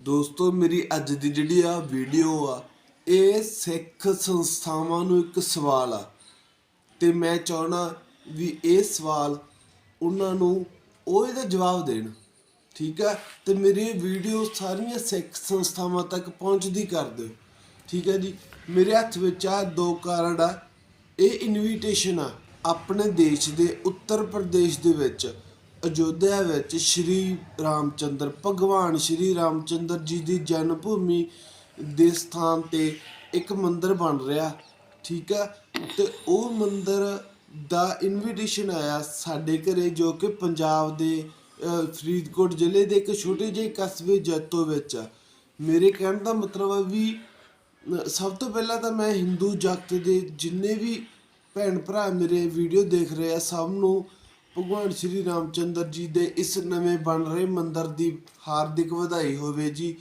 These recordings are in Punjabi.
ਦੋਸਤੋ, ਮੇਰੀ ਅੱਜ ਦੀ ਜਿਹੜੀ ਆ ਵੀਡੀਓ ਆ, ਇਹ ਸਿੱਖ ਸੰਸਥਾਵਾਂ ਨੂੰ ਇੱਕ ਸਵਾਲ ਆ। ਤੇ ਮੈਂ ਚਾਹਣਾ ਵੀ ਇਹ ਸਵਾਲ ਉਹਨਾਂ ਨੂੰ ਉਹ ਇਹਦਾ ਜਵਾਬ ਦੇਣ, ਠੀਕ ਆ? ਤੇ ਮੇਰੀ ਵੀਡੀਓ ਸਾਰੀਆਂ ਸਿੱਖ ਸੰਸਥਾਵਾਂ ਤੱਕ ਪਹੁੰਚਦੀ ਕਰ ਦਿਓ, ਠੀਕ ਹੈ ਜੀ? ਮੇਰੇ ਹੱਥ ਵਿੱਚ ਆ ਦੋ ਕਾਰਡ ਆ। ਇਹ ਇਨਵੀਟੇਸ਼ਨ ਆ ਆਪਣੇ ਦੇਸ਼ ਦੇ, ਉੱਤਰ ਪ੍ਰਦੇਸ਼ ਦੇ ਵਿੱਚ। ਅਯੋਧਿਆ ਵਿੱਚ ਸ਼੍ਰੀ ਰਾਮਚੰਦਰ, ਭਗਵਾਨ ਸ਼੍ਰੀ ਰਾਮਚੰਦਰ ਜੀ ਦੀ ਜਨਮ ਭੂਮੀ ਦੇ ਸਥਾਨ ਤੇ ਇੱਕ ਮੰਦਿਰ ਬਣ ਰਿਹਾ, ਠੀਕ ਆ ਤੇ ਉਹ ਮੰਦਿਰ ਦਾ ਇਨਵੀਟੇਸ਼ਨ ਆਇਆ ਸਾਡੇ ਘਰੇ ਜੋ ਕਿ ਪੰਜਾਬ ਦੇ ਫਰੀਦਕੋਟ ਜ਼ਿਲ੍ਹੇ ਦੇ ਇੱਕ ਛੋਟੇ ਜਿਹੇ ਕਸਬੇ ਜੈਤੋ ਵਿੱਚ ਆ। ਮੇਰੇ ਕਹਿਣ ਦਾ ਮਤਲਬ ਹੈ ਵੀ ਸਭ ਤੋਂ ਪਹਿਲਾਂ ਤਾਂ ਮੈਂ ਹਿੰਦੂ ਜਗਤ ਦੇ ਜਿੰਨੇ ਵੀ ਭੈਣ ਭਰਾ ਮੇਰੇ ਵੀਡੀਓ ਦੇਖ ਰਹੇ ਆ, ਸਭ ਨੂੰ ਭਗਵਾਨ ਸ਼੍ਰੀ ਰਾਮਚੰਦਰ ਜੀ ਦੇ ਇਸ ਨਵੇਂ ਬਣ ਰਹੇ ਮੰਦਿਰ ਦੀ ਹਾਰਦਿਕ ਵਧਾਈ ਹੋਵੇ ਜੀ।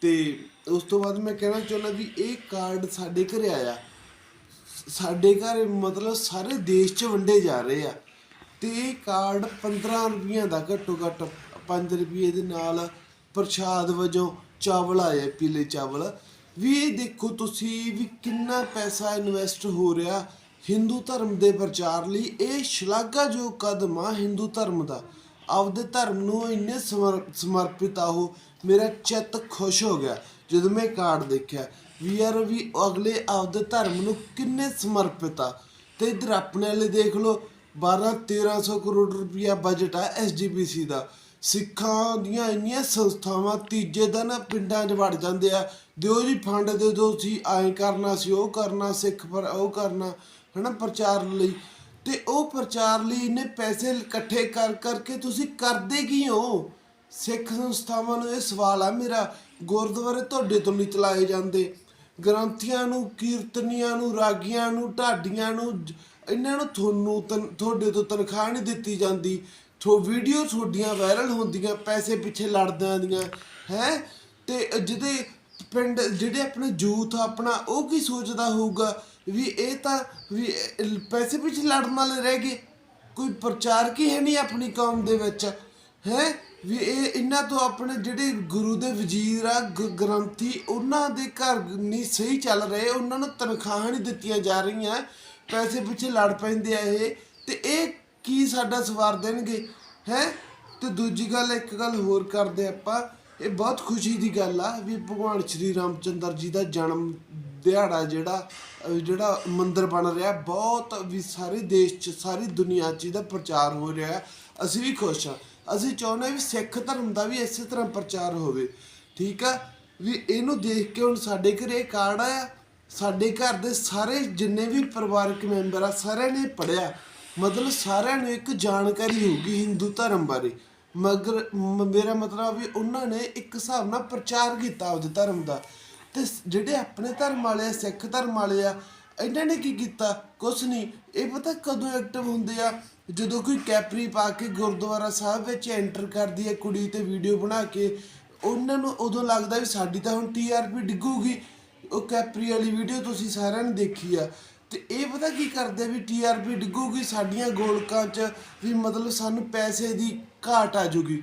ਤੇ ਉਸ ਤੋਂ ਬਾਅਦ ਮੈਂ ਕਹਿਣਾ ਚਾਹੁੰਦਾ ਵੀ ਇਹ ਕਾਰਡ ਸਾਡੇ ਘਰੇ ਆਇਆ। ਸਾਡੇ ਘਰ ਮਤਲਬ ਸਾਰੇ ਦੇਸ਼ 'ਚ ਵੰਡੇ ਜਾ ਰਹੇ ਆ। ਤੇ ਇਹ ਕਾਰਡ 15 ਰੁਪਈਆਂ ਦਾ ਘੱਟੋ ਘੱਟ 5 ਰੁਪਏ ਦੇ ਨਾਲ ਪ੍ਰਸ਼ਾਦ ਵਜੋਂ ਚਾਵਲ ਆਏ ਪੀਲੇ ਚਾਵਲ। ਵੀ ਇਹ ਦੇਖੋ ਤੁਸੀਂ ਵੀ ਕਿੰਨਾ ਪੈਸਾ ਇਨਵੈਸਟ ਹੋ ਰਿਹਾ ਹਿੰਦੂ ਧਰਮ ਦੇ ਪ੍ਰਚਾਰ ਲਈ ਇਹ ਸ਼ਲਾਘਾਯੋਗ ਕਦਮ ਆ ਹਿੰਦੂ ਧਰਮ ਦਾ। ਆਪਦੇ ਧਰਮ ਨੂੰ ਇੰਨੇ ਸਮਰ- ਸਮਰਪਿਤ ਆ ਉਹ, ਮੇਰਾ ਚਿੱਤ ਖੁਸ਼ ਹੋ ਗਿਆ ਜਦੋਂ ਮੈਂ ਕਾਰਡ ਦੇਖਿਆ। ਵੀ ਯਾਰ ਵੀ ਅਗਲੇ ਆਪਦੇ ਧਰਮ ਨੂੰ ਕਿੰਨੇ ਸਮਰਪਿਤ ਆ। ਤੇ ਇਧਰ ਆਪਣੇ ਵਾਲੇ ਦੇਖ ਲਓ 12 1300 ਕਰੋੜ ਰੁਪਇਆ ਬਜਟ ਆ ਐਸਜੀਪੀਸੀ ਦਾ। ਸਿੱਖਾਂ ਦੀਆਂ ਇੰਨੀਆਂ ਸੰਸਥਾਵਾਂ ਤੀਜੇ ਦਿਨ ਪਿੰਡਾਂ 'ਚ ਵੜ ਜਾਂਦੇ ਆ। ਦਿਓ ਜੀ ਫੰਡ ਦੇ ਦਿਓ ਸੀ ਐਂ ਕਰਨਾ ਸੀ, ਉਹ ਕਰਨਾ, ਸਿੱਖ ਪਰ ਉਹ ਕਰਨਾ। ਹਨਾ ਪ੍ਰਚਾਰ ਲਈ। ਤੇ ਉਹ ਪ੍ਰਚਾਰ ਲਈ ਇਹਨੇ ਪੈਸੇ ਇਕੱਠੇ ਕਰ ਕਰਕੇ ਤੁਸੀਂ ਕਰਦੇ ਕੀ ਹੋ? ਸਿੱਖ ਸੰਸਥਾਵਾਂ ਨੂੰ ਇਹ ਸਵਾਲ ਆ, ਮੇਰਾ ਗੁਰਦੁਆਰੇ ਤੁਹਾਡੇ ਤੋਂ ਨਹੀਂ ਚਲਾਏ ਜਾਂਦੇ। ਗ੍ਰੰਥੀਆਂ ਨੂੰ, ਕੀਰਤਨੀਆਂ ਨੂੰ, ਰਾਗੀਆਂ ਨੂੰ, ਢਾਡੀਆਂ ਨੂੰ ਇਹਨਾਂ ਨੂੰ ਤੁਹਾਨੂੰ ਤਨ- ਤੁਹਾਡੇ ਤੋਂ ਤਨਖਾਹ ਨਹੀਂ ਦਿੱਤੀ ਜਾਂਦੀ। ਥੋ, ਵੀਡੀਓ ਤੁਹਾਡੀਆਂ ਵਾਇਰਲ ਹੁੰਦੀਆਂ, ਪੈਸੇ ਪਿੱਛੇ ਲੜਦਿਆਂ ਦੀਆਂ, ਹੈ? ਤੇ ਜਿਹਦੇ ਪਿੰਡ ਜਿਹੜੇ ਆਪਣੇ ਯੂਥ ਆਪਣਾ ਉਹ ਕੀ ਸੋਚਦਾ ਹੋਊਗਾ ਵੀ ਇਹ ਤਾਂ ਵੀ ਪੈਸੇ ਪਿੱਛੇ ਲੜਨ ਵਾਲੇ ਰਹਿ ਗਏ। ਕੋਈ ਪ੍ਰਚਾਰ ਕੀ ਹੈ ਨਹੀਂ ਆਪਣੀ ਕੌਮ ਦੇ ਵਿੱਚ? ਹੈ? ਵੀ ਇਹ ਇਹਨਾਂ ਤੋਂ ਆਪਣੇ ਜਿਹੜੇ ਗੁਰੂ ਦੇ ਵਜ਼ੀਰ ਆ ਗ੍ਰੰਥੀ, ਉਹਨਾਂ ਦੇ ਘਰ ਨਹੀਂ ਸਹੀ ਚੱਲ ਰਹੇ, ਉਹਨਾਂ ਨੂੰ ਤਨਖਾਹਾਂ ਨਹੀਂ ਦਿੱਤੀਆਂ ਜਾ ਰਹੀਆਂ, ਪੈਸੇ ਪਿੱਛੇ ਲੜ ਪੈਂਦੇ ਆ ਇਹ, ਤੇ ਇਹ ਕੀ ਸਾਡਾ ਸਵਾਰ ਦੇਣਗੇ? ਹੈ? ਤੇ ਦੂਜੀ ਗੱਲ, ਇੱਕ ਗੱਲ ਹੋਰ ਕਰਦੇ ਆਪਾਂ ਇਹ ਬਹੁਤ ਖੁਸ਼ੀ ਦੀ ਗੱਲ ਆ ਵੀ ਭਗਵਾਨ ਸ਼੍ਰੀ ਰਾਮਚੰਦਰ ਜੀ ਦਾ ਜਨਮ ਦਿਹਾੜਾ ਜਿਹੜਾ ਜਿਹੜਾ ਮੰਦਿਰ ਬਣ ਰਿਹਾ ਬਹੁਤ ਵੀ ਸਾਰੇ ਦੇਸ਼ 'ਚ, ਸਾਰੀ ਦੁਨੀਆ 'ਚ ਇਹਦਾ ਪ੍ਰਚਾਰ ਹੋ ਰਿਹਾ ਅਸੀਂ ਵੀ ਖੁਸ਼ ਆ ਅਸੀਂ ਚਾਹੁੰਦੇ ਵੀ ਸਿੱਖ ਧਰਮ ਦਾ ਵੀ ਇਸੇ ਤਰ੍ਹਾਂ ਪ੍ਰਚਾਰ ਹੋਵੇ। ਠੀਕ ਆ? ਵੀ ਇਹਨੂੰ ਦੇਖ ਕੇ ਹੁਣ ਸਾਡੇ ਘਰੇ ਇਹ ਕਾਰਡ ਆ। ਸਾਡੇ ਘਰ ਦੇ ਸਾਰੇ ਜਿੰਨੇ ਵੀ ਪਰਿਵਾਰਕ ਮੈਂਬਰ ਆ, ਸਾਰਿਆਂ ਨੇ ਪੜਿਆ ਮਤਲਬ ਸਾਰਿਆਂ ਨੂੰ ਇੱਕ ਜਾਣਕਾਰੀ ਹੋਊਗੀ ਹਿੰਦੂ ਧਰਮ ਬਾਰੇ। ਮਗਰ, ਮ- ਮੇਰਾ ਮਤਲਬ ਵੀ ਉਹਨਾਂ ਨੇ ਇੱਕ ਹਿਸਾਬ ਨਾਲ ਪ੍ਰਚਾਰ ਕੀਤਾ ਆਪਦੇ ਧਰਮ ਦਾ। ਤੇ ਸ- ਜਿਹੜੇ ਆਪਣੇ ਧਰਮ ਵਾਲੇ ਆ, ਸਿੱਖ ਧਰਮ ਵਾਲੇ ਆ, ਇਹਨਾਂ ਨੇ ਕੀ ਕੀਤਾ? ਕੁਛ ਨਹੀਂ। ਇਹ ਪਤਾ ਕਦੋਂ ਐਕਟਿਵ ਹੁੰਦੇ ਆ? ਜਦੋਂ ਕੋਈ ਕੈਪਰੀ ਪਾ ਕੇ ਗੁਰਦੁਆਰਾ ਸਾਹਿਬ ਵਿੱਚ ਐਂਟਰ ਕਰਦੀ ਹੈ ਕੁੜੀ ਤੇ ਵੀਡੀਓ ਬਣਾ ਕੇ, ਉਹਨਾਂ ਨੂੰ ਉਦੋਂ ਲੱਗਦਾ ਵੀ ਸਾਡੀ ਤਾਂ ਹੁਣ ਟੀਆਰਪੀ ਡਿੱਗੂਗੀ। ਉਹ ਕੈਪਰੀ ਵਾਲੀ ਵੀਡੀਓ ਤੁਸੀਂ ਸਾਰਿਆਂ ਨੇ ਦੇਖੀ ਆ। ਤੇ ਇਹ ਪਤਾ ਕੀ ਕਰਦੇ ਆ ਵੀ ਟੀਆਰਪੀ ਡਿੱਗੂਗੀ ਸਾਡੀਆਂ ਗੋਲਕਾਂ 'ਚ ਵੀ ਮਤਲਬ ਸਾਨੂੰ ਪੈਸੇ ਦੀ ਘਾਟ ਆ ਜੂਗੀ।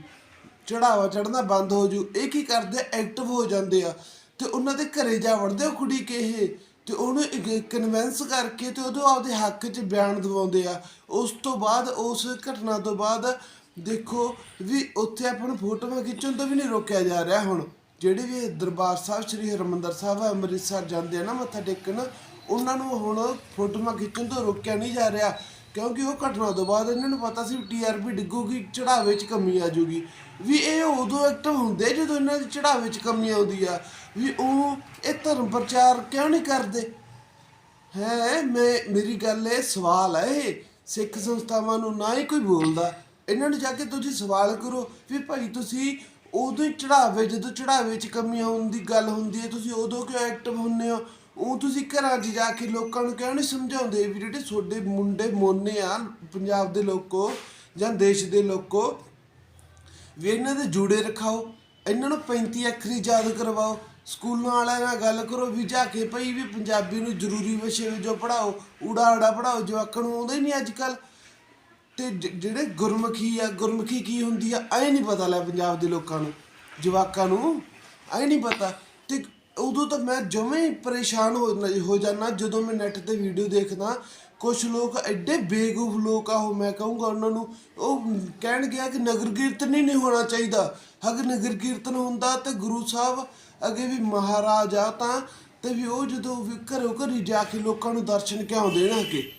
ਚੜਾਵਾ ਚੜਨਾ ਬੰਦ ਹੋ ਜੂ। ਇਹ ਕੀ ਕਰਦੇ? ਐਕਟਿਵ ਹੋ ਜਾਂਦੇ ਆ। ਤੇ ਉਹਨਾਂ ਦੇ ਘਰੇ ਜਾ ਵੜਦੇ ਉਹ ਕੁੜੀ ਕੇ ਇਹ। ਤੇ ਉਹਨੂੰ ਕਨਵਿੰਸ ਕਰਕੇ ਤੇ ਉਹਦੇ ਆਪਦੇ ਹੱਕ 'ਚ ਬਿਆਨ ਦਿਵਾਉਂਦੇ ਆ। ਉਸ ਤੋਂ ਬਾਅਦ, ਉਸ ਘਟਨਾ ਤੋਂ ਬਾਅਦ ਦੇਖੋ ਵੀ ਉੱਥੇ ਆਪਾਂ ਨੂੰ ਫੋਟੋਆਂ ਖਿੱਚਣ ਤੋਂ ਵੀ ਨਹੀਂ ਰੋਕਿਆ ਜਾ ਰਿਹਾ ਹੁਣ। ਜਿਹੜੇ ਵੀ ਦਰਬਾਰ ਸਾਹਿਬ, ਸ੍ਰੀ ਹਰਿਮੰਦਰ ਸਾਹਿਬ, ਅੰਮ੍ਰਿਤਸਰ ਜਾਂਦੇ ਆ ਨਾ ਮੱਥਾ ਟੇਕਣ, ਉਹਨਾਂ ਨੂੰ ਹੁਣ ਫੋਟੋਆਂ ਖਿੱਚਣ ਤੋਂ ਰੋਕਿਆ ਨਹੀਂ ਜਾ ਰਿਹਾ। ਕਿਉਂਕਿ ਉਹ ਘਟਨਾ ਤੋਂ ਬਾਅਦ ਇਹਨਾਂ ਨੂੰ ਪਤਾ ਸੀ ਟੀਆਰਪੀ ਡਿੱਗੂਗੀ, ਚੜਾਵੇ 'ਚ ਕਮੀ ਆ ਜਾਊਗੀ। ਵੀ ਇਹ ਉਦੋਂ ਐਕਟਿਵ ਹੁੰਦੇ ਜਦੋਂ ਇਹਨਾਂ ਦੀ ਚੜਾਵੇ 'ਚ ਕਮੀ ਆਉਂਦੀ ਆ। ਵੀ ਉਹ ਇਹ ਧਰਮ ਪ੍ਰਚਾਰ ਕਿਉਂ ਨਹੀਂ ਕਰਦੇ? ਹੈ, ਮੈਂ, ਮੇਰੀ ਗੱਲ ਇਹ ਸਵਾਲ ਹੈ ਇਹ। ਸਿੱਖ ਸੰਸਥਾਵਾਂ ਨੂੰ ਨਾ ਹੀ ਕੋਈ ਬੋਲਦਾ। ਇਹਨਾਂ ਨੂੰ ਜਾ ਕੇ ਤੁਸੀਂ ਸਵਾਲ ਕਰੋ ਵੀ ਭਾਈ ਤੁਸੀਂ ਉਦੋਂ ਹੀ ਚੜਾਵੇ, ਜਦੋਂ ਚੜਾਵੇ 'ਚ ਕਮੀ ਆਉਣ ਦੀ ਗੱਲ ਹੁੰਦੀ ਹੈ, ਤੁਸੀਂ ਉਦੋਂ ਕਿਉਂ ਐਕਟਿਵ ਹੁੰਨੇ ਹੋ? ਉਹ ਤੁਸੀਂ ਘਰਾਂ 'ਚ ਜਾ ਕੇ ਲੋਕਾਂ ਨੂੰ ਕਿਉਂ ਨਹੀਂ ਸਮਝਾਉਂਦੇ ਵੀ ਜਿਹੜੇ ਤੁਹਾਡੇ ਮੁੰਡੇ ਮੋਨੇ ਆ, ਪੰਜਾਬ ਦੇ ਲੋਕੋ ਜਾਂ ਦੇਸ਼ ਦੇ ਲੋਕੋ, ਵੀ ਇਹਨਾਂ ਦੇ ਜੂੜੇ ਰਖਾਓ, ਇਹਨਾਂ ਨੂੰ 35 ਅੱਖਰੀ ਯਾਦ ਕਰਵਾਓ, ਸਕੂਲਾਂ ਵਾਲਿਆਂ ਨਾਲ ਗੱਲ ਕਰੋ, ਵੀ ਜਾ ਕੇ ਭਈ ਵੀ ਪੰਜਾਬੀ ਨੂੰ ਜ਼ਰੂਰੀ ਵਿਸ਼ੇ ਵਜੋਂ ਪੜਾਓ ਊੜਾ ਆੜਾ ਪੜਾਓ ਜਵਾਕਾਂ ਨੂੰ ਆਉਂਦਾ ਹੀ ਨਹੀਂ ਅੱਜ ਕੱਲ ਤੇ ਜ- ਜਿਹੜੇ ਗੁਰਮੁਖੀ ਆ, ਗੁਰਮੁਖੀ ਕੀ ਹੁੰਦੀ ਆ, ਐ ਨਹੀਂ ਪਤਾ ਲੈ ਪੰਜਾਬ ਦੇ ਲੋਕਾਂ ਨੂੰ, ਜਵਾਕਾਂ ਨੂੰ, ਐ ਨਹੀਂ ਪਤਾ। ਤੇ ਉਦੋਂ ਤਾਂ ਮੈਂ ਜਮਾਂ ਹੀ ਪਰੇਸ਼ਾਨ ਹੋ ਹੋ ਜਾਣਾ ਜਦੋਂ ਮੈਂ ਨੈਟ ਤੇ ਵੀਡੀਓ ਦੇਖਦਾ ਕੁਝ ਲੋਕ ਐਡੇ ਬੇਗੂਫ ਲੋਕ ਆ ਉਹ, ਮੈਂ ਕਹੂੰਗਾ ਉਹਨਾਂ ਨੂੰ, ਉਹ ਕਹਿਣ ਗਿਆ ਕਿ ਨਗਰ ਕੀਰਤਨ ਹੀ ਨਹੀਂ ਹੋਣਾ ਚਾਹੀਦਾ। ਅਗਰ ਨਗਰ ਕੀਰਤਨ ਹੁੰਦਾ ਤੇ ਗੁਰੂ ਸਾਹਿਬ ਅੱਗੇ ਵੀ ਮਹਾਰਾਜ ਆ ਤਾਂ, ਤੇ ਵੀ ਉਹ ਜਦੋਂ ਵੀ ਘਰੋਂ ਘਰੀ ਜਾ ਕੇ ਲੋਕਾਂ ਨੂੰ ਦਰਸ਼ਨ ਕਿਉਂ ਦੇਣਾ ਕਿ,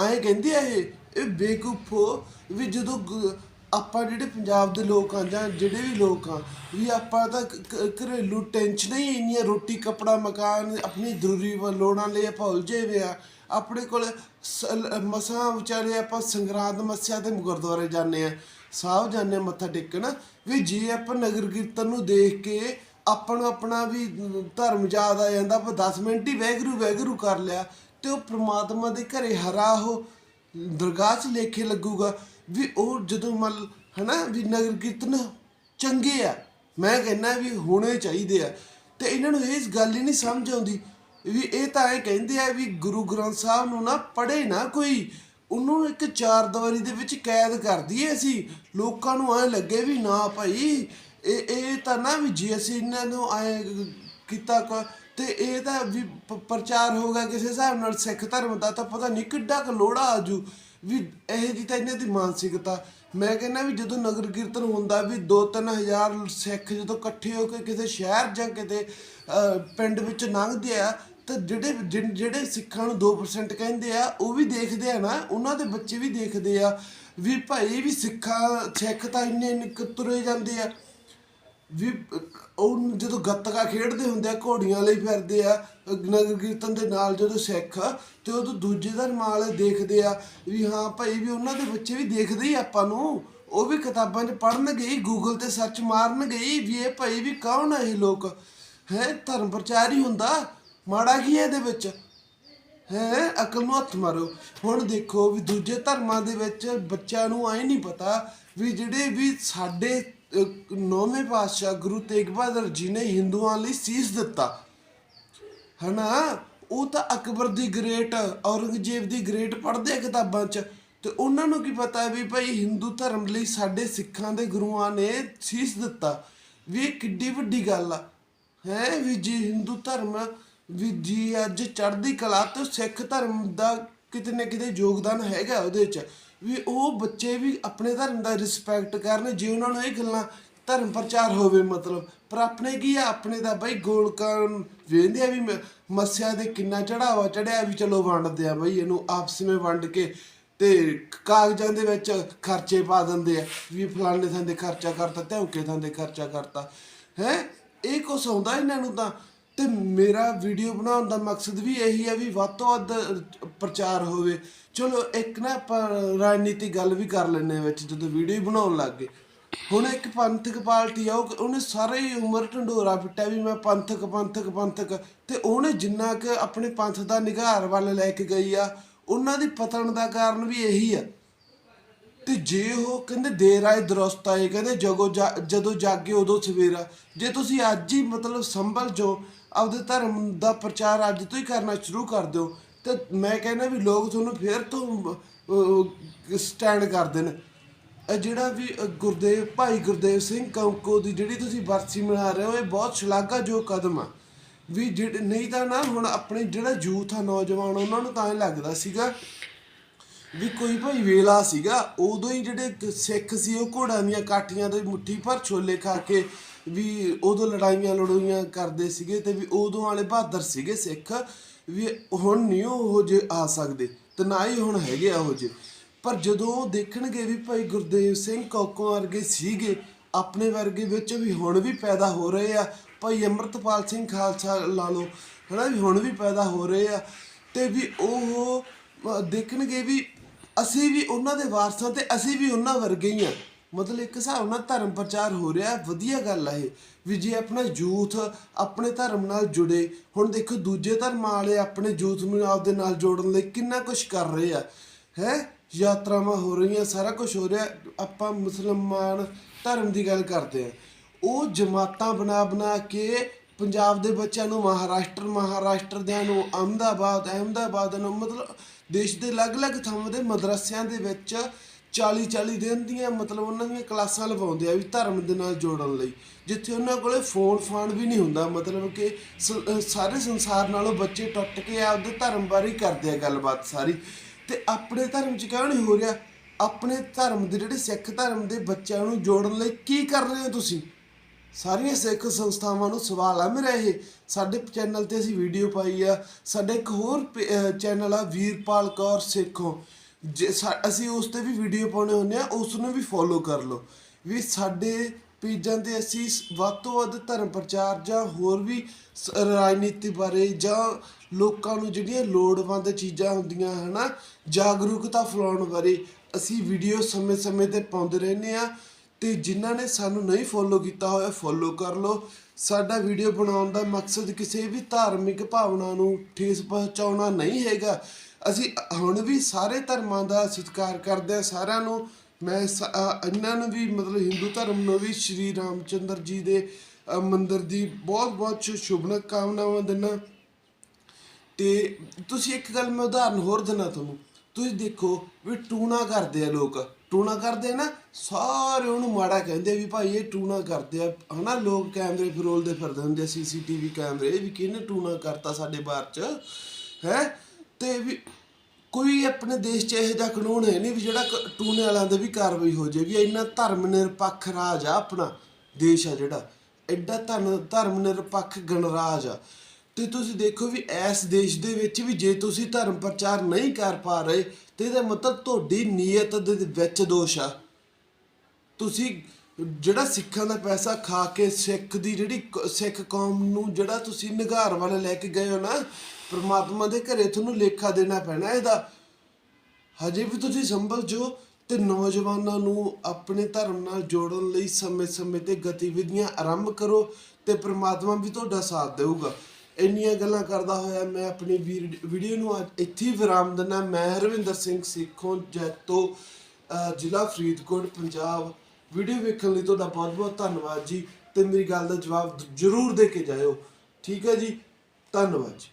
ਐਂ ਕਹਿੰਦੇ ਆ ਇਹ ਇਹ ਬੇਕੂਫੋ ਵੀ ਜਦੋਂ ਗ- ਆਪਾਂ ਜਿਹੜੇ ਪੰਜਾਬ ਦੇ ਲੋਕ ਆ ਜਾਂ ਜਿਹੜੇ ਵੀ ਲੋਕ ਆ, ਵੀ ਆਪਾਂ ਤਾਂ ਕ- ਘਰੇਲੂ ਟੈਨਸ਼ਨਾਂ ਹੀ ਇੰਨੀਆਂ, ਰੋਟੀ, ਕੱਪੜਾ, ਮਕਾਨ, ਆਪਣੀ ਜ਼ਰੂਰੀ ਵ- ਲੋੜਾਂ ਲਈ ਆਪਾਂ ਉਲਝੇ ਹੋਏ ਆ। ਆਪਣੇ ਕੋਲ ਮਸਾਂ ਵਿਚਾਰੇ ਆਪਾਂ ਸੰਗਰਾਂਦ ਮੱਸਿਆ ਤੇ ਗੁਰਦੁਆਰੇ ਜਾਂਦੇ ਆ। ਸਾਹਿਬ ਜਾਂਦੇ ਆ ਮੱਥਾ ਟੇਕਣ। ਵੀ ਜੇ ਆਪਾਂ ਨਗਰ ਕੀਰਤਨ ਨੂੰ ਦੇਖ ਕੇ ਆਪਾਂ ਨੂੰ ਆਪਣਾ ਵੀ ਧਰਮ ਯਾਦ ਆ ਜਾਂਦਾ, ਆਪਾਂ 10 ਮਿੰਟ ਹੀ ਵੈਗਰੂ ਵੈਗਰੂ ਕਰ ਲਿਆ ਤੇ ਉਹ ਪ੍ਰਮਾਤਮਾ ਦੇ ਘਰੇ ਹਰਾ ਉਹ ਦਰਗਾਹ 'ਚ ਲੇਖੇ ਲੱਗੂਗਾ। ਵੀ ਉਹ ਜਦੋਂ ਮਲ ਹਨਾ, ਵੀ ਨਗਰ ਕੀਰਤਨ ਚੰਗੇ ਆ, ਮੈਂ ਕਹਿੰਦਾ ਵੀ ਹੋਣੇ ਚਾਹੀਦੇ ਆ, ਤੇ ਇਹਨਾਂ ਨੂੰ ਇਸ ਗੱਲ ਹੀ ਨਹੀਂ ਸਮਝ ਆਉਂਦੀ ਵੀ ਇਹ ਤਾਂ ਇਹ ਕਹਿੰਦੇ ਆ ਵੀ ਗੁਰੂ ਗ੍ਰੰਥ ਸਾਹਿਬ ਨੂੰ ਨਾ ਪੜ੍ਹੇ ਨਾ ਕੋਈ, ਉਹਨੂੰ ਇੱਕ ਚਾਰ ਦੀਵਾਰੀ ਦੇ ਵਿੱਚ ਕੈਦ ਕਰ ਦਈਏ ਅਸੀਂ, ਲੋਕਾਂ ਨੂੰ ਐ ਲੱਗੇ ਵੀ ਨਾ ਭਾਈ, ਇਹ ਇਹ ਤਾਂ ਨਾ ਵੀ ਜੇ ਅਸੀਂ ਇਹਨਾਂ ਨੂੰ ਐ ਕੀਤਾ ਕ- ਤੇ ਇਹ ਤਾਂ ਵੀ ਪ- ਪ੍ਰਚਾਰ ਹੋਗਾ ਕਿਸੇ ਹਿਸਾਬ ਨਾਲ ਸਿੱਖ ਧਰਮ ਦਾ, ਤਾਂ ਪਤਾ ਨਹੀਂ ਕਿੱਡਾ ਕੁ ਲੋੜਾ ਆਜੂ। ਵੀ ਇਹ ਜੀ ਤਾਂ ਇਹਨਾਂ ਦੀ ਮਾਨਸਿਕਤਾ। ਮੈਂ ਕਹਿੰਦਾ ਵੀ ਜਦੋਂ ਨਗਰ ਕੀਰਤਨ ਹੁੰਦਾ ਵੀ 2-3000 ਸਿੱਖ ਜਦੋਂ ਇਕੱਠੇ ਹੋ ਕੇ ਕਿਸੇ ਸ਼ਹਿਰ ਜਾਂ ਕਿਤੇ ਪਿੰਡ ਵਿੱਚ ਲੰਘਦੇ ਆ, ਤਾਂ ਜਿਹੜੇ ਜਿਨ- ਜਿਹੜੇ ਸਿੱਖਾਂ ਨੂੰ 2% ਕਹਿੰਦੇ ਆ, ਉਹ ਵੀ ਦੇਖਦੇ ਆ ਨਾ, ਉਹਨਾਂ ਦੇ ਬੱਚੇ ਵੀ ਦੇਖਦੇ ਆ। ਵੀ ਭਾਈ ਵੀ ਸਿੱਖਾਂ, ਸਿੱਖ ਤਾਂ ਇੰਨੇ ਇੰਨੇ ਕੁ ਤੁਰੇ ਜਾਂਦੇ ਆ। ਵੀ, ਉਹ ਜਦੋਂ ਗੱਤਕਾ ਖੇਡਦੇ ਹੁੰਦੇ ਆ, ਘੋੜੀਆਂ ਲਈ ਫਿਰਦੇ ਆ, ਨਗਰ ਕੀਰਤਨ ਦੇ ਨਾਲ ਜਦੋਂ ਸਿੱਖ, ਤੇ ਉਦੋਂ ਦੂਜੇ ਧਰਮ ਵਾਲੇ ਦੇਖਦੇ ਆ, ਵੀ ਹਾਂ ਭਾਈ, ਵੀ ਉਹਨਾਂ ਦੇ ਬੱਚੇ ਵੀ ਦੇਖਦੇ ਹੀ ਆਪਾਂ ਨੂੰ। ਉਹ ਵੀ ਕਿਤਾਬਾਂ 'ਚ ਪੜ੍ਹਨਗੇ ਗਈ ਗੂਗਲ ਤੇ ਸਰਚ ਮਾਰਨ ਗਈ ਵੀ ਇਹ ਭਾਈ, ਵੀ ਕੌਣ ਆ ਇਹ ਲੋਕ? ਹੈ, ਧਰਮ ਪ੍ਰਚਾਰ ਹੀ ਹੁੰਦਾ, ਮਾੜਾ ਕੀ ਹੈ ਇਹਦੇ ਵਿੱਚ? ਹੈ, ਅਕਲ ਨੂੰ ਹੱਥ ਮਾਰੋ। ਹੁਣ ਦੇਖੋ ਵੀ ਦੂਜੇ ਧਰਮਾਂ ਦੇ ਵਿੱਚ ਬੱਚਿਆਂ ਨੂੰ ਐ ਨਹੀਂ ਪਤਾ ਵੀ ਜਿਹੜੇ ਵੀ ਸਾਡੇ ਨੌਵੇਂ ਪਾਤਸ਼ਾਹ ਗੁਰੂ ਤੇਗ ਬਹਾਦਰ ਜੀ ਨੇ ਹਿੰਦੂਆਂ ਲਈ ਸੀਸ ਦਿੱਤਾ। ਹਨਾ? ਉਹ ਤਾਂ Akbar the Great, Aurangzeb the Great ਪੜ੍ਹਦੇ ਆ ਕਿਤਾਬਾਂ 'ਚ। ਤੇ ਉਹਨਾਂ ਨੂੰ ਕੀ ਪਤਾ ਵੀ ਭਾਈ ਹਿੰਦੂ ਧਰਮ ਲਈ ਸਾਡੇ ਸਿੱਖਾਂ ਦੇ ਗੁਰੂਆਂ ਨੇ ਸੀਸ ਦਿੱਤਾ। ਵੀ ਕਿੱਡੀ ਵੱਡੀ ਗੱਲ ਆ। ਹੈ? ਵੀ ਜੀ ਹਿੰਦੂ ਧਰਮ, ਵੀ ਜੀ ਅੱਜ ਚੜ੍ਹਦੀ ਕਲਾ ਤੋਂ ਸਿੱਖ ਧਰਮ ਦਾ ਕਿਤੇ ਨਾ ਕਿਤੇ ਯੋਗਦਾਨ ਹੈਗਾ ਉਹਦੇ 'ਚ। ਵੀ ਉਹ ਬੱਚੇ ਵੀ ਆਪਣੇ ਧਰਮ ਦਾ ਰਿਸਪੈਕਟ ਕਰਨ, ਜੇ ਉਹਨਾਂ ਨੂੰ ਇਹ ਗੱਲਾਂ ਧਰਮ ਪ੍ਰਚਾਰ ਹੋਵੇ ਮਤਲਬ, ਪਰ ਆਪਣੇ ਕੀ ਆ? ਆਪਣੇ ਦਾ ਬਈ ਗੋਲਕਾਂ ਵੇਂਦੇ ਆ ਵੀ ਮ- ਮੱਸਿਆ ਦੇ ਕਿੰਨਾ ਚੜਾਵਾ ਚੜਿਆ ਵੀ ਚਲੋ ਵੰਡਦੇ ਆ ਬਈ, ਇਹਨੂੰ ਆਪਸ ਵਿੱਚ ਵੰਡ ਕੇ ਤੇ ਕਾਗਜ਼ਾਂ ਦੇ ਵਿੱਚ ਖਰਚੇ ਪਾ ਦਿੰਦੇ ਆ ਵੀ ਫਲਾਣੇ ਥਾਂ ਦੇ ਖਰਚਾ ਕਰਤਾ, ਧੌਕੇ ਥਾਂ ਦੇ ਖਰਚਾ ਕਰਤਾ। ਹੈ? ਇਹ ਕੁਛ ਆਉਂਦਾ ਇਹਨਾਂ ਨੂੰ ਤਾਂ। ਤੇ ਮੇਰਾ ਵੀਡੀਓ ਬਣਾਉਣ ਦਾ ਮਕਸਦ ਵੀ ਇਹੀ ਹੈ ਵੀ ਵੱਧ ਤੋਂ ਵੱਧ ਪ੍ਰਚਾਰ ਹੋਵੇ। ਚਲੋ, ਇੱਕ ਨਾ ਆਪਾਂ ਰਾਜਨੀਤੀ ਗੱਲ ਵੀ ਕਰ ਲੈਂਦੇ ਵਿੱਚ, ਜਦੋਂ ਵੀਡੀਓ ਬਣਾਉਣ ਲੱਗ ਗਏ। ਹੁਣ ਇੱਕ ਪੰਥਕ ਪਾਰਟੀ ਆ, ਉਹ ਉਹਨੇ ਸਾਰੀ ਉਮਰ ਢੰਡੋਰਾ ਪਿੱਟਿਆ ਵੀ ਮੈਂ ਪੰਥਕ ਪੰਥਕ ਪੰਥਕ। ਤੇ ਉਹਨੇ ਜਿੰਨਾ ਕਿ ਆਪਣੇ ਪੰਥ ਦਾ ਨਿਗਾਰ ਵੱਲ ਲੈ ਕੇ ਗਈ ਆ, ਉਹਨਾਂ ਦੀ ਪਤਨ ਦਾ ਕਾਰਨ ਵੀ ਇਹੀ ਆ। ਤੇ ਜੇ ਉਹ ਕਹਿੰਦੇ ਦੇਰ ਆਏ ਦਰੁਸਤ ਆਏ, ਕਹਿੰਦੇ ਜਗੋ ਜਾ- ਜਦੋਂ ਜਾਗੇ ਉਦੋਂ ਸਵੇਰਾ। ਜੇ ਤੁਸੀਂ ਅੱਜ ਹੀ ਮਤਲਬ ਸੰਭਲ ਜੋ ਆਪਦੇ ਧਰਮ ਦਾ ਪ੍ਰਚਾਰ ਅੱਜ ਤੋਂ ਹੀ ਕਰਨਾ ਸ਼ੁਰੂ ਕਰ ਦਿਓ ਤੇ ਮੈਂ ਕਹਿੰਦਾ ਵੀ ਲੋਕ ਤੁਹਾਨੂੰ ਫੇਰ ਤੋਂ ਸਟੈਂਡ ਕਰਦੇ ਨੇ ਇਹ ਜਿਹੜਾ ਵੀ ਗੁਰਦੇਵ, ਭਾਈ ਗੁਰਦੇਵ ਸਿੰਘ ਕੰਕੋ ਦੀ ਜਿਹੜੀ ਤੁਸੀਂ ਬਰਸੀ ਮਨਾ ਰਹੇ ਹੋ, ਇਹ ਬਹੁਤ ਸ਼ਲਾਘਾਯੋਗ ਕਦਮ ਆ। ਵੀ ਜਿਹੜੇ ਨਹੀਂ ਤਾਂ ਨਾ, ਹੁਣ ਆਪਣੇ ਜਿਹੜਾ ਯੂਥ ਆ ਨੌਜਵਾਨ, ਉਹਨਾਂ ਨੂੰ ਤਾਂ ਇਹ ਲੱਗਦਾ ਸੀਗਾ ਵੀ ਕੋਈ ਭਾਈ ਵੇਲਾ ਸੀਗਾ, ਉਦੋਂ ਹੀ ਜਿਹੜੇ ਸਿੱਖ ਸੀ, ਉਹ ਘੋੜਾਂ ਦੀਆਂ ਕਾਠੀਆਂ ਦੇ ਮੁੱਠੀ ਭਰ ਛੋਲੇ ਖਾ ਕੇ ਵੀ ਉਦੋਂ ਲੜਾਈਆਂ ਲੜੋਈਆਂ ਕਰਦੇ ਸੀਗੇ ਤੇ ਵੀ ਉਦੋਂ ਵਾਲੇ ਬਹਾਦਰ ਸੀਗੇ ਸਿੱਖ। ਵੀ ਹੁਣ ਨਹੀਂ ਉਹ ਜੇ ਆ ਸਕਦੇ ਤੇ ਨਾ ਹੀ ਹੁਣ ਹੈਗੇ ਆ ਉਹ ਜੇ। ਪਰ ਜਦੋਂ ਉਹ ਦੇਖਣਗੇ ਵੀ ਭਾਈ ਗੁਰਦੇਵ ਸਿੰਘ ਕੋਕੋ ਵਰਗੇ ਸੀਗੇ, ਆਪਣੇ ਵਰਗੇ ਵਿੱਚ ਵੀ ਹੁਣ ਵੀ ਪੈਦਾ ਹੋ ਰਹੇ ਆ, ਭਾਈ ਅੰਮ੍ਰਿਤਪਾਲ ਸਿੰਘ ਖਾਲਸਾ ਲਾ ਲਓ, ਹਨਾ ਵੀ ਹੁਣ ਵੀ ਪੈਦਾ ਹੋ ਰਹੇ ਆ, ਤੇ ਵੀ ਉਹ ਦੇਖਣਗੇ ਵੀ ਅਸੀਂ ਵੀ ਉਹਨਾਂ ਦੇ ਵਾਰਸਾਂ ਤੇ ਅਸੀਂ ਵੀ ਉਹਨਾਂ ਵਰਗੇ ਹੀ ਆ। ਮਤਲਬ ਇੱਕ ਹਿਸਾਬ ਨਾਲ ਧਰਮ ਪ੍ਰਚਾਰ ਹੋ ਰਿਹਾ ਵਧੀਆ ਗੱਲ ਆ ਇਹ। ਵੀ ਜੇ ਆਪਣਾ ਯੂਥ ਆਪਣੇ ਧਰਮ ਨਾਲ ਜੁੜੇ, ਹੁਣ ਦੇਖੋ ਦੂਜੇ ਧਰਮਾਂ ਵਾਲੇ ਆਪਣੇ ਯੂਥ ਨੂੰ ਆਪਦੇ ਨਾਲ ਜੋੜਨ ਲਈ ਕਿੰਨਾ ਕੁਝ ਕਰ ਰਹੇ ਆ। ਹੈ? ਯਾਤਰਾਵਾਂ ਹੋ ਰਹੀਆਂ, ਸਾਰਾ ਕੁਝ ਹੋ ਰਿਹਾ। ਆਪਾਂ ਮੁਸਲਮਾਨ ਧਰਮ ਦੀ ਗੱਲ ਕਰਦੇ ਆ। ਉਹ ਜਮਾਤਾਂ ਬਣਾ ਬਣਾ ਕੇ ਪੰਜਾਬ ਦੇ ਬੱਚਿਆਂ ਨੂੰ, ਮਹਾਰਾਸ਼ਟਰ ਮਹਾਰਾਸ਼ਟਰ ਦਿਆਂ ਨੂੰ, ਅਹਿਮਦਾਬਾਦ ਅਹਿਮਦਾਬਾਦ ਨੂੰ, ਮਤਲਬ ਦੇਸ਼ ਦੇ ਅਲੱਗ-ਅਲੱਗ ਥਾਵਾਂ ਦੇ ਮਦਰਸਿਆਂ ਦੇ ਵਿੱਚ 40 40 ਦਿਨ ਦੀਆਂ ਮਤਲਬ ਉਹਨਾਂ ਦੀਆਂ ਕਲਾਸਾਂ ਲਵਾਉਂਦੇ ਆ ਵੀ ਧਰਮ ਦੇ ਨਾਲ ਜੋੜਨ ਲਈ। ਜਿੱਥੇ ਉਹਨਾਂ ਕੋਲੇ ਫੋਨ ਫਾਨ ਵੀ ਨਹੀਂ ਹੁੰਦਾ, ਮਤਲਬ ਕਿ ਸ- ਸਾਰੇ ਸੰਸਾਰ ਨਾਲੋਂ ਬੱਚੇ ਟੁੱਟ ਕੇ ਆਪਦੇ ਧਰਮ ਬਾਰੇ ਕਰਦੇ ਆ ਗੱਲਬਾਤ ਸਾਰੀ। ਤੇ ਆਪਣੇ ਧਰਮ 'ਚ ਕਿਉਂ ਨਹੀਂ ਹੋ ਰਿਹਾ? ਆਪਣੇ ਧਰਮ ਦੇ ਜਿਹੜੇ ਸਿੱਖ ਧਰਮ ਦੇ ਬੱਚਿਆਂ ਨੂੰ ਜੋੜਨ ਲਈ ਕੀ ਕਰ ਰਹੇ ਹੋ ਤੁਸੀਂ? ਸਾਰੀਆਂ ਸਿੱਖ ਸੰਸਥਾਵਾਂ ਨੂੰ ਸਵਾਲ ਆ ਮੇਰਾ ਇਹ। ਸਾਡੇ ਚੈਨਲ ਤੇ ਅਸੀਂ ਵੀਡੀਓ ਪਾਈ ਆ। ਸਾਡੇ ਇੱਕ ਹੋਰ ਚੈਨਲ ਆ ਵੀਰਪਾਲ ਕੌਰ ਸੇਖੋਂ। ਜੇ ਸਾ- ਅਸੀਂ ਉਸ ਤੇ ਵੀ ਵੀਡੀਓ ਪਾਉਣੇ ਹੁੰਦੇ ਆ, ਉਸ ਨੂੰ ਵੀ ਫੋਲੋ ਕਰ ਲਓ। ਵੀ ਸਾਡੇ ਪੇਜਾਂ ਤੇ ਅਸੀਂ ਸ- ਵੱਧ ਤੋਂ ਵੱਧ ਧਰਮ ਪ੍ਰਚਾਰ ਜਾਂ ਹੋਰ ਵੀ ਸ- ਰਾਜਨੀਤੀ ਬਾਰੇ ਜਾਂ ਲੋਕਾਂ ਨੂੰ ਜਿਹੜੀਆਂ ਲੋੜਵੰਦ ਚੀਜ਼ਾਂ ਹੁੰਦੀਆਂ ਹਨਾ, ਜਾਗਰੂਕਤਾ ਫੈਲਾਉਣ ਬਾਰੇ ਅਸੀਂ ਵੀਡੀਓ ਸਮੇਂ-ਸਮੇਂ ਤੇ ਪਾਉਂਦੇ ਰਹਿੰਦੇ ਆ। ਤੇ ਜਿਨ੍ਹਾਂ ਨੇ ਸਾਨੂੰ ਨਹੀਂ ਫੋਲੋ ਕੀਤਾ ਹੋਇਆ ਫੋਲੋ ਕਰ ਲਓ। ਸਾਡਾ ਵੀਡੀਓ ਬਣਾਉਣ ਦਾ ਮਕਸਦ ਕਿਸੇ ਵੀ ਧਾਰਮਿਕ ਭਾਵਨਾ ਨੂੰ ਠੇਸ ਪਹੁੰਚਾਉਣਾ ਨਹੀਂ ਹੈਗਾ। ਅਸੀਂ ਹੁਣ ਵੀ ਸਾਰੇ ਧਰਮਾਂ ਦਾ ਸਤਿਕਾਰ ਕਰਦੇ ਆ ਸਾਰਿਆਂ ਨੂੰ। ਮੈਂ ਸ- ਇਹਨਾਂ ਨੂੰ ਵੀ ਮਤਲਬ ਹਿੰਦੂ ਧਰਮ ਨੂੰ ਵੀ ਸ਼੍ਰੀ ਰਾਮਚੰਦਰ ਜੀ ਦੇ ਅ, ਮੰਦਿਰ ਦੀ ਬਹੁਤ ਬਹੁਤ ਸ਼ੁਭ ਕਾਮਨਾਵਾਂ ਦਿੰਦਾ। ਤੇ ਤੁਸੀਂ ਇੱਕ ਗੱਲ ਮੈਂ ਉਦਾਹਰਨ ਹੋਰ ਦਿਨਾ ਤੁਹਾਨੂੰ। ਤੁਸੀਂ ਦੇਖੋ ਵੀ ਟੂਣਾ ਕਰਦੇ ਆ ਲੋਕ। ਟੂਣਾ ਕਰਦੇ ਨਾ, ਸਾਰੇ ਉਹਨੂੰ ਮਾੜਾ ਕਹਿੰਦੇ ਵੀ ਭਾਈ ਇਹ ਟੂਣਾ ਕਰਦੇ ਆ, ਹਨਾ, ਲੋਕ ਕੈਮਰੇ ਫਰੋਲਦੇ ਫਿਰਦੇ ਹੁੰਦੇ ਆ, ਸੀਸੀਟੀਵੀ ਕੈਮਰੇ ਵੀ ਕਿਹਨੇ ਟੂਣਾ ਕਰਤਾ ਸਾਡੇ ਬਾਹਰ ਚ, ਹੈ? ਤੇ ਵੀ ਕੋਈ ਆਪਣੇ ਦੇਸ਼ 'ਚ ਇਹੋ ਜਿਹਾ ਕਾਨੂੰਨ ਹੈ ਨਹੀਂ ਵੀ ਜਿਹੜਾ ਕ- ਟੂਣੇ ਵਾਲਿਆਂ ਦੇ ਵੀ ਕਾਰਵਾਈ ਹੋ ਜਾਏ, ਵੀ ਇੰਨਾ ਧਰਮ ਨਿਰਪੱਖ ਰਾਜ ਆ ਆਪਣਾ, ਦੇਸ਼ ਆ ਜਿਹੜਾ, ਐਡਾ ਧਰਮ ਧਰਮ ਨਿਰਪੱਖ ਗਣਰਾਜ ਆ। ਤੇ ਤੁਸੀਂ ਦੇਖੋ ਵੀ ਇਸ ਦੇਸ਼ ਦੇ ਵਿੱਚ ਵੀ ਜੇ ਤੁਸੀਂ ਧਰਮ ਪ੍ਰਚਾਰ ਨਹੀਂ ਕਰ ਪਾ ਰਹੇ ਤੇ ਇਹਦਾ ਮਤਲਬ ਤੁਹਾਡੀ ਨੀਅਤ ਦੇ ਵਿੱਚ ਦੋਸ਼ ਆ। ਤੁਸੀਂ ਜਿਹੜਾ ਸਿੱਖਾਂ ਦਾ ਪੈਸਾ ਖਾ ਕੇ ਸਿੱਖ ਦੀ ਜਿਹੜੀ ਸਿੱਖ ਕੌਮ ਨੂੰ ਜਿਹੜਾ ਤੁਸੀਂ ਨਿਗਾਰ ਵਾਲੇ ਲੈ ਕੇ ਗਏ ਹੋ ਨਾ, ਪ੍ਰਮਾਤਮਾ ਦੇ ਘਰੇ ਤੁਹਾਨੂੰ ਲੇਖਾ ਦੇਣਾ ਪੈਣਾ ਇਹਦਾ। ਹਜੇ ਵੀ ਤੁਸੀਂ ਸੰਭਲ ਜੋ ਤੇ ਨੌਜਵਾਨਾਂ ਨੂੰ ਆਪਣੇ ਧਰਮ ਨਾਲ ਜੋੜਨ ਲਈ ਸਮੇਂ-ਸਮੇਂ ਤੇ ਗਤੀਵਿਧੀਆਂ ਆਰੰਭ ਕਰੋ ਤੇ ਪ੍ਰਮਾਤਮਾ ਵੀ ਤੁਹਾਡਾ ਸਾਥ ਦੇਊਗਾ। ਇੰਨੀਆਂ ਗੱਲਾਂ ਕਰਦਾ ਹੋਇਆ ਮੈਂ ਆਪਣੀ ਵੀਰ- ਵੀਡੀਓ ਨੂੰ ਅੱਜ ਇੱਥੇ ਹੀ ਵਿਰਾਮ ਦਿੰਦਾ। ਮੈਂ ਹਰਵਿੰਦਰ ਸਿੰਘ ਸੇਖੋਂ ਜੈਤੋ ਜ਼ਿਲ੍ਹਾ ਫਰੀਦਕੋਟ, ਪੰਜਾਬ। ਵੀਡੀਓ ਵੇਖਣ ਲਈ ਤੁਹਾਡਾ ਬਹੁਤ-ਬਹੁਤ ਧੰਨਵਾਦ ਜੀ। ਤੇ ਮੇਰੀ ਗੱਲ ਦਾ ਜਵਾਬ ਜ਼ਰੂਰ ਦੇ ਕੇ ਜਾਇਓ। ਠੀਕ ਹੈ ਜੀ? ਧੰਨਵਾਦ ਜੀ।